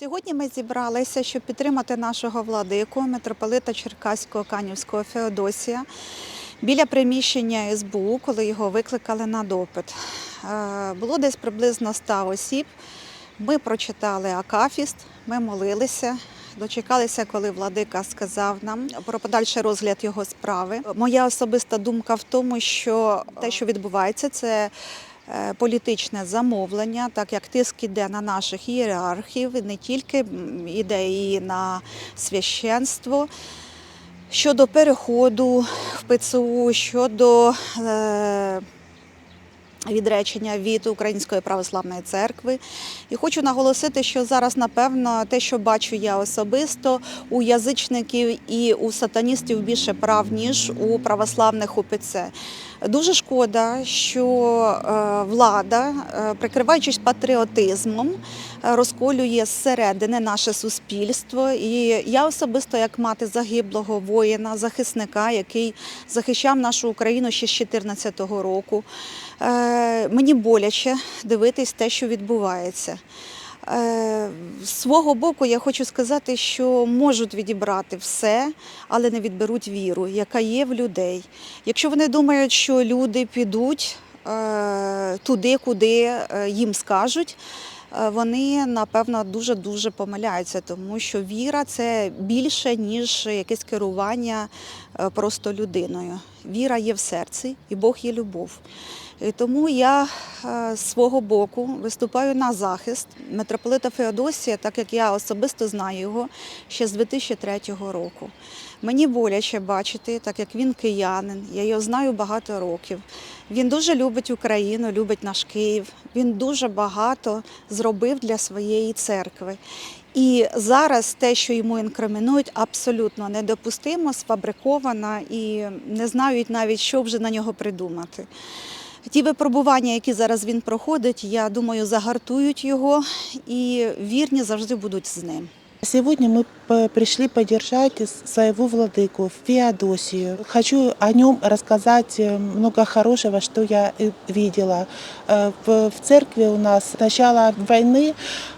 Сьогодні ми зібралися, щоб підтримати нашого владику, митрополита Черкаського Канівського Феодосія біля приміщення СБУ, коли його викликали на допит. Е, Було десь приблизно 100 осіб. Ми прочитали Акафіст, ми молилися. Дочекалися, коли владика сказав нам про подальший розгляд його справи. Моя особиста думка в тому, що те, що відбувається, це політичне замовлення, так як тиск іде на наших ієрархів, не тільки іде і на священство. Щодо переходу в ПЦУ, щодо е, відречення від Української православної церкви. І хочу наголосити, що зараз, напевно, те, що бачу я особисто, у язичників і у сатаністів більше прав, ніж у православних УПЦ. Дуже шкода, що е, влада, е, прикриваючись патріотизмом, розколює зсередини наше суспільство. І я особисто, як мати загиблого воїна, захисника, який захищав нашу Україну ще з 2014 року, е, мені боляче дивитись те, що відбувається. Е, З свого боку, я хочу сказати, що можуть відібрати все, але не відберуть віру, яка є в людей. Якщо вони думають, що люди підуть е, туди, куди е, їм скажуть, е, вони напевно дуже дуже помиляються, тому що віра це більше ніж якесь керування е, просто людиною. Віра є в серці, і Бог є любов. І тому я е, з свого боку виступаю на захист митрополита Феодосія, так як я особисто знаю його ще з 2003 року. Мені боляче бачити, так як він киянин, я його знаю багато років. Він дуже любить Україну, любить наш Київ. Він дуже багато зробив для своєї церкви. І зараз те, що йому інкримінують, абсолютно недопустимо, сфабриковано і не знають навіть, що вже на нього придумати. Ті випробування, які зараз він проходить, я думаю, загартують його і вірні завжди будуть з ним. Сегодня мы п- пришли поддержать с- своего владыку Феодосию. Хочу о нем рассказать э, много хорошего, что я э, видела. Э, В в церкви у нас с начала войны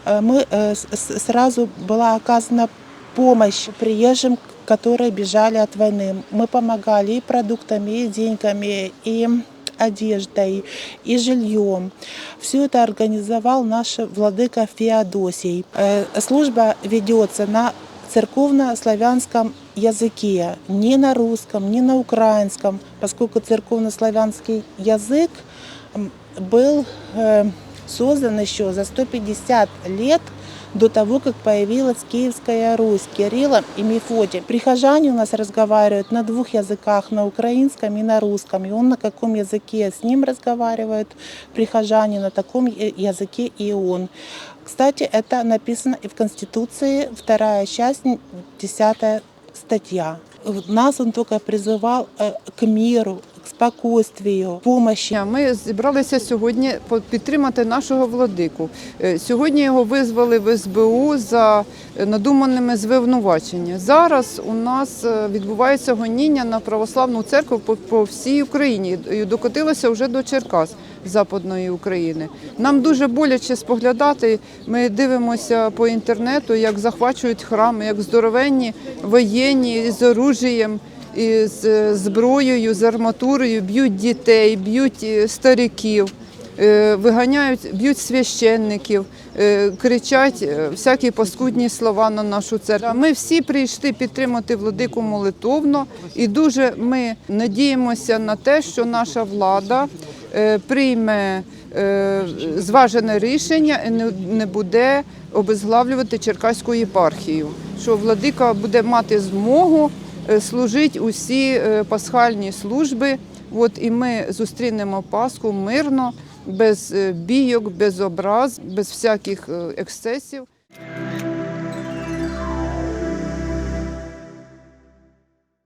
э, мы э, с- с- сразу была оказана помощь приезжим, которые бежали от войны. Мы помогали и продуктами, и деньгами, и одеждой, и жильем. Все это организовал наш владыка Феодосий. Э, Служба ведется на церковно-славянском языке, не на русском, не на украинском, поскольку церковно-славянский язык м, был э, создан еще за 150 лет до того, как появилась Киевская Русь, Кириллом и Мефодием. Прихожане у нас разговаривают на двух языках, на украинском и на русском. И он на каком языке с ним разговаривает прихожане, на таком я- языке и он. Кстати, это написано и в Конституции, вторая часть, 10 статья. Нас он только призывал э, к миру, к спокойствию, помощи. Ми зібралися сьогодні підтримати нашого владику. Е, Сьогодні його визвали в СБУ за е, надуманими звинувачення. Зараз у нас е, відбувається гоніння на православну церкву по всій Україні і докотилося вже до Черкас Западної України. Нам дуже боляче споглядати. Ми дивимося по інтернету, як захвачують храми, як здоровенні воєнні з оружієм і з зброєю, з арматурою, б'ють дітей, б'ють е, стариків, е, виганяють, б'ють священників, е, кричать всякі паскудні слова на нашу церкву. Ми всі прийшли підтримати владику молитовно, і дуже ми надіємося на те, що наша влада прийме зважене рішення і не буде обезглавлювати Черкаську єпархію. Що владика буде мати змогу е, служити усі е, пасхальні служби. От і ми зустрінемо Пасху мирно, без е, бійок, без образ, без всяких ексцесів.